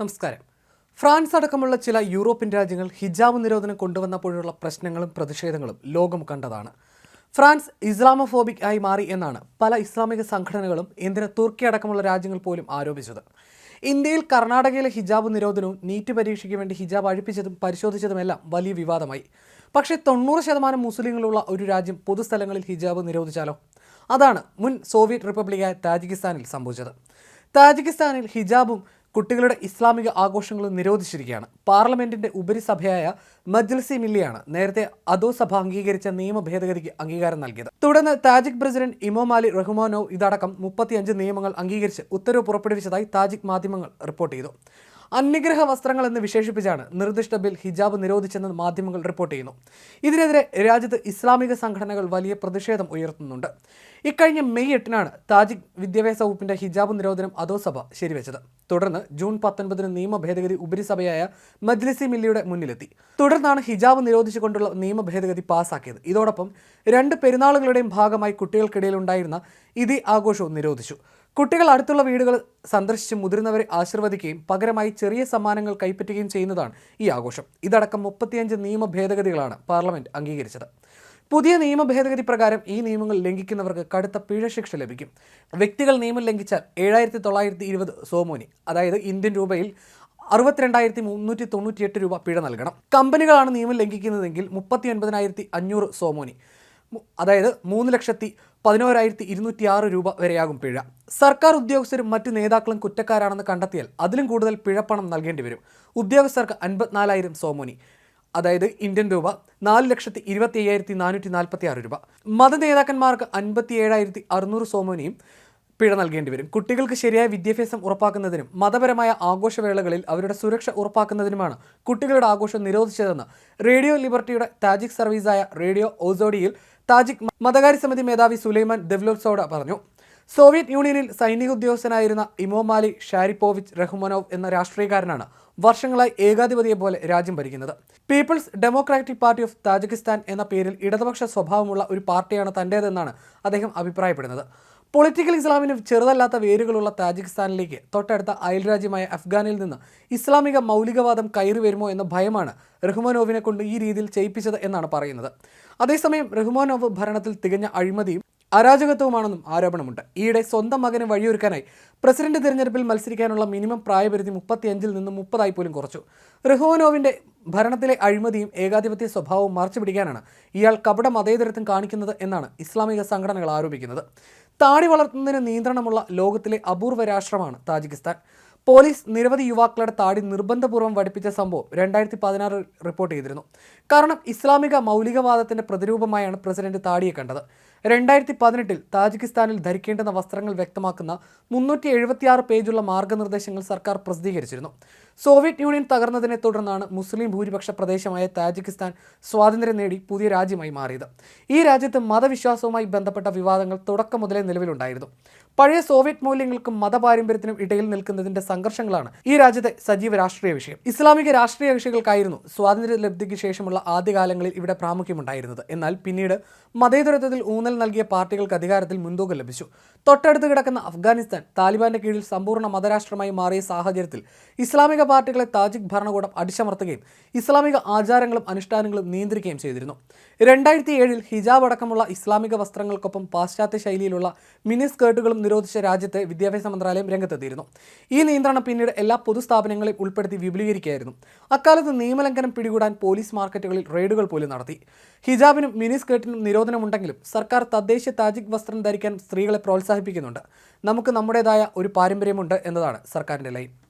നമസ്കാരം. ഫ്രാൻസ് അടക്കമുള്ള ചില യൂറോപ്യൻ രാജ്യങ്ങൾ ഹിജാബ് നിരോധനം കൊണ്ടുവന്നപ്പോഴുള്ള പ്രശ്നങ്ങളും പ്രതിഷേധങ്ങളും ലോകം കണ്ടതാണ്. ഫ്രാൻസ് ഇസ്ലാമോഫോബിക് ആയി മാറി എന്നാണ് പല ഇസ്ലാമിക സംഘടനകളും എന്തിന് തുർക്കി അടക്കമുള്ള രാജ്യങ്ങൾ പോലും ആരോപിച്ചത്. ഇന്ത്യയിൽ കർണാടകയിലെ ഹിജാബ് നിരോധനവും നീറ്റ് പരീക്ഷയ്ക്ക് വേണ്ടി ഹിജാബ് അഴിപ്പിച്ചതും പരിശോധിച്ചതുമെല്ലാം വലിയ വിവാദമായി. പക്ഷേ തൊണ്ണൂറ് ശതമാനം മുസ്ലിങ്ങളുള്ള ഒരു രാജ്യം പൊതുസ്ഥലങ്ങളിൽ ഹിജാബ് നിരോധിച്ചാലോ? അതാണ് മുൻ സോവിയറ്റ് റിപ്പബ്ലിക്കായ താജിക്കിസ്ഥാനിൽ സംഭവിച്ചത്. താജിക്കിസ്ഥാനിൽ ഹിജാബും കുട്ടികളുടെ ഇസ്ലാമിക ആഘോഷങ്ങൾ നിരോധിച്ചിരിക്കുകയാണ്. പാർലമെന്റിന്റെ ഉപരിസഭയായ മജ്ലിസി മില്ലിയാണ് നേരത്തെ അതോ സഭ അംഗീകരിച്ച നിയമ ഭേദഗതിക്ക് അംഗീകാരം നൽകിയത്. തുടർന്ന് താജിക് പ്രസിഡന്റ് ഇമോമാലി റഹ്മാനോവ് ഇതടക്കം മുപ്പത്തിയഞ്ച് നിയമങ്ങൾ അംഗീകരിച്ച് ഉത്തരവ് പുറപ്പെടുവിച്ചതായി താജിക് മാധ്യമങ്ങൾ റിപ്പോർട്ട് ചെയ്തു. അന്യഗ്രഹ വസ്ത്രങ്ങൾ എന്ന് വിശേഷിപ്പിച്ചാണ് നിർദ്ദിഷ്ട ബിൽ ഹിജാബ് നിരോധിച്ചെന്ന് മാധ്യമങ്ങൾ റിപ്പോർട്ട് ചെയ്യുന്നു. ഇതിനെതിരെ രാജ്യത്ത് ഇസ്ലാമിക സംഘടനകൾ വലിയ പ്രതിഷേധം ഉയർത്തുന്നുണ്ട്. ഇക്കഴിഞ്ഞ മെയ് എട്ടിനാണ് താജിക് വിദ്യാഭ്യാസ വകുപ്പിന്റെ ഹിജാബ് നിരോധനം അധോസഭ ശരിവെച്ചത്. തുടർന്ന് ജൂൺ പത്തൊൻപതിന് നിയമ ഭേദഗതി ഉപരിസഭയായ മജ്ലിസി മില്ലിയുടെ മുന്നിലെത്തി. തുടർന്നാണ് ഹിജാബ് നിരോധിച്ചുകൊണ്ടുള്ള നിയമ ഭേദഗതി പാസാക്കിയത്. ഇതോടൊപ്പം രണ്ട് പെരുന്നാളുകളുടെയും ഭാഗമായി കുട്ടികൾക്കിടയിൽ ഉണ്ടായിരുന്ന ഇതി ആഘോഷവും നിരോധിച്ചു. കുട്ടികൾ അടുത്തുള്ള വീടുകൾ സന്ദർശിച്ച് മുതിർന്നവരെ ആശീർവദിക്കുകയും പകരമായി ചെറിയ സമ്മാനങ്ങൾ കൈപ്പറ്റുകയും ചെയ്യുന്നതാണ് ഈ ആഘോഷം. ഇതടക്കം മുപ്പത്തിയഞ്ച് നിയമ ഭേദഗതികളാണ് പാർലമെന്റ് അംഗീകരിച്ചത്. പുതിയ നിയമ ഭേദഗതി പ്രകാരം ഈ നിയമങ്ങൾ ലംഘിക്കുന്നവർക്ക് കടുത്ത പിഴ ശിക്ഷ ലഭിക്കും. വ്യക്തികൾ നിയമം ലംഘിച്ചാൽ ഏഴായിരത്തി തൊള്ളായിരത്തി ഇരുപത് സോമോനി അതായത് ഇന്ത്യൻ രൂപയിൽ അറുപത്തിരണ്ടായിരത്തി മുന്നൂറ്റി തൊണ്ണൂറ്റിയെട്ട് രൂപ പിഴ നൽകണം. കമ്പനികളാണ് നിയമം ലംഘിക്കുന്നതെങ്കിൽ മുപ്പത്തി ഒൻപതിനായിരത്തി അഞ്ഞൂറ് സോമോനി അതായത് മൂന്ന് ലക്ഷത്തി പതിനോരായിരത്തി ഇരുന്നൂറ്റി ആറ് രൂപ വരെയാകും പിഴ. സർക്കാർ ഉദ്യോഗസ്ഥരും മറ്റ് നേതാക്കളും കുറ്റക്കാരാണെന്ന് കണ്ടെത്തിയാൽ അതിലും കൂടുതൽ പിഴപ്പണം നൽകേണ്ടി വരും. ഉദ്യോഗസ്ഥർക്ക് അൻപത്തിനാലായിരം സോമോനി അതായത് ഇന്ത്യൻ രൂപ നാല് ലക്ഷത്തി ഇരുപത്തി അയ്യായിരത്തി നാനൂറ്റി നാൽപ്പത്തി ആറ് രൂപ. മത നേതാക്കന്മാർക്ക് അൻപത്തി ഏഴായിരത്തി അറുന്നൂറ് സോമോനിയും പിഴ നൽകേണ്ടി വരും. കുട്ടികൾക്ക് ശരിയായ വിദ്യാഭ്യാസം ഉറപ്പാക്കുന്നതിനും മതപരമായ ആഘോഷവേളകളിൽ അവരുടെ സുരക്ഷ ഉറപ്പാക്കുന്നതിനുമാണ് കുട്ടികളുടെ ആഘോഷം നിരോധിച്ചതെന്ന് റേഡിയോ ലിബർട്ടിയുടെ താജിക് സർവീസായ റേഡിയോ ഓസോഡിയിൽ താജിക് മതകാര്യ സമിതി മേധാവി സുലൈമാൻ ദെവ്ലോസോഡ പറഞ്ഞു. സോവിയറ്റ് യൂണിയനിൽ സൈനിക ഉദ്യോഗസ്ഥനായിരുന്ന ഇമോമാലി ഷാരിപ്പോവിച്ച് റഹ്മനോവ് എന്ന രാഷ്ട്രീയക്കാരനാണ് വർഷങ്ങളായി ഏകാധിപതിയെ പോലെ രാജ്യം ഭരിക്കുന്നത്. People's Democratic Party of Tajikistan എന്ന പേരിൽ ഇടതുപക്ഷ സ്വഭാവമുള്ള ഒരു പാർട്ടിയാണ് തന്റേതെന്നാണ് അദ്ദേഹം അഭിപ്രായപ്പെടുന്നത്. പൊളിറ്റിക്കൽ ഇസ്ലാമിന് ചെറുതല്ലാത്ത വേരുകളുള്ള താജിക്കിസ്ഥാനിലേക്ക് തൊട്ടടുത്ത അയൽരാജ്യമായ അഫ്ഗാനിൽ നിന്ന് ഇസ്ലാമിക മൗലികവാദം കയറി വരുമോ എന്ന ഭയമാണ് റഹ്മാനോവിനെ കൊണ്ട് ഈ രീതിയിൽ ചെയ്യിപ്പിച്ചത് എന്നാണ് പറയുന്നത്. അതേസമയം റഹ്മാനോവ് ഭരണത്തിൽ തികഞ്ഞ അഴിമതിയും അരാജകത്വമാണെന്നും ആരോപണമുണ്ട്. ഈയിടെ സ്വന്തം മകന് വഴിയൊരുക്കാനായി പ്രസിഡന്റ് തിരഞ്ഞെടുപ്പിൽ മത്സരിക്കാനുള്ള മിനിമം പ്രായപരിധി മുപ്പത്തിയഞ്ചിൽ നിന്ന് മുപ്പതായി പോലും കുറച്ചു. റഹ്മാനോവിന്റെ ഭരണത്തിലെ അഴിമതിയും ഏകാധിപത്യ സ്വഭാവവും മറച്ചു പിടിക്കാനാണ് ഇയാൾ കപട മതേതരത്വം കാണിക്കുന്നത് എന്നാണ് ഇസ്ലാമിക സംഘടനകൾ ആരോപിക്കുന്നത്. താടി വളർത്തുന്നതിന് നിയന്ത്രണമുള്ള ലോകത്തിലെ അപൂർവ രാഷ്ട്രമാണ് താജിക്കിസ്ഥാൻ. പോലീസ് നിരവധി യുവാക്കളുടെ താടി നിർബന്ധപൂർവം വടിപ്പിച്ച സംഭവം രണ്ടായിരത്തി പതിനാറിൽ റിപ്പോർട്ട് ചെയ്തിരുന്നു. കാരണം ഇസ്ലാമിക മൗലികവാദത്തിന്റെ പ്രതിരൂപമായാണ് പ്രസിഡന്റ് താടിയെ കണ്ടത്. രണ്ടായിരത്തി പതിനെട്ടിൽ താജിക്കിസ്ഥാനിൽ ധരിക്കേണ്ടുന്ന വസ്ത്രങ്ങൾ വ്യക്തമാക്കുന്ന മുന്നൂറ്റി എഴുപത്തിയാറ് പേജുള്ള മാർഗനിർദ്ദേശങ്ങൾ സർക്കാർ പ്രസിദ്ധീകരിച്ചിരുന്നു. സോവിയറ്റ് യൂണിയൻ തകർന്നതിനെ തുടർന്നാണ് മുസ്ലിം ഭൂരിപക്ഷ പ്രദേശമായ താജിക്കിസ്ഥാൻ സ്വാതന്ത്ര്യം നേടി പുതിയ രാജ്യമായി മാറിയത്. ഈ രാജ്യത്ത് മതവിശ്വാസവുമായി ബന്ധപ്പെട്ട വിവാദങ്ങൾ തുടക്കം മുതലേ നിലവിലുണ്ടായിരുന്നു. പഴയ സോവിയറ്റ് മൂല്യങ്ങൾക്കും മതപാരമ്പര്യത്തിനും ഇടയിൽ നിൽക്കുന്നതിന്റെ സംഘർഷങ്ങളാണ് ഈ രാജ്യത്തെ സജീവ രാഷ്ട്രീയ വിഷയം. ഇസ്ലാമിക രാഷ്ട്രീയ കക്ഷികൾക്കായിരുന്നു സ്വാതന്ത്ര്യ ലബ്ധിക്ക് ശേഷമുള്ള ആദ്യകാലങ്ങളിൽ ഇവിടെ പ്രാമുഖ്യമുണ്ടായിരുന്നത്. എന്നാൽ പിന്നീട് മതേതരത്വത്തിൽ ഊന്നൽ നൽകിയ പാർട്ടികൾക്ക് അധികാരത്തിൽ മുൻതൂക്കം ലഭിച്ചു. തൊട്ടടുത്ത് കിടക്കുന്ന അഫ്ഗാനിസ്ഥാൻ താലിബാന്റെ കീഴിൽ സമ്പൂർണ മതരാഷ്ട്രമായി മാറിയ സാഹചര്യത്തിൽ ഇസ്ലാമിക പാർട്ടികളെ താജിക് ഭരണകൂടം അടിച്ചമർത്തുകയും ഇസ്ലാമിക ആചാരങ്ങളും അനുഷ്ഠാനങ്ങളും നിയന്ത്രിക്കുകയും ചെയ്തിരുന്നു. രണ്ടായിരത്തി ഏഴിൽ ഹിജാബ് അടക്കമുള്ള ഇസ്ലാമിക വസ്ത്രങ്ങൾക്കൊപ്പം പാശ്ചാത്യ ശൈലിയിലുള്ള മിനി സ്കേർട്ടുകളും നിരോധിച്ച രാജ്യത്തെ വിദ്യാഭ്യാസ മന്ത്രാലയം രംഗത്തെത്തിയിരുന്നു. ഈ നിയന്ത്രണം പിന്നീട് എല്ലാ പൊതുസ്ഥാപനങ്ങളെയും ഉൾപ്പെടുത്തി വിപുലീകരിക്കുകയായിരുന്നു. അക്കാലത്ത് നിയമലംഘനം പിടികൂടാൻ പോലീസ് മാർക്കറ്റുകളിൽ റെയ്ഡുകൾ പോലും നടത്തി. ഹിജാബിനും മിനി സ്കേർട്ടിനും നിരോധനമുണ്ടെങ്കിലും സർക്കാർ തദ്ദേശ താജിക് വസ്ത്രം ധരിക്കാൻ സ്ത്രീകളെ പ്രോത്സാഹിപ്പിക്കുന്നുണ്ട്. നമുക്ക് നമ്മുടേതായ ഒരു പാരമ്പര്യമുണ്ട് എന്നതാണ് സർക്കാരിന്റെ ലൈൻ.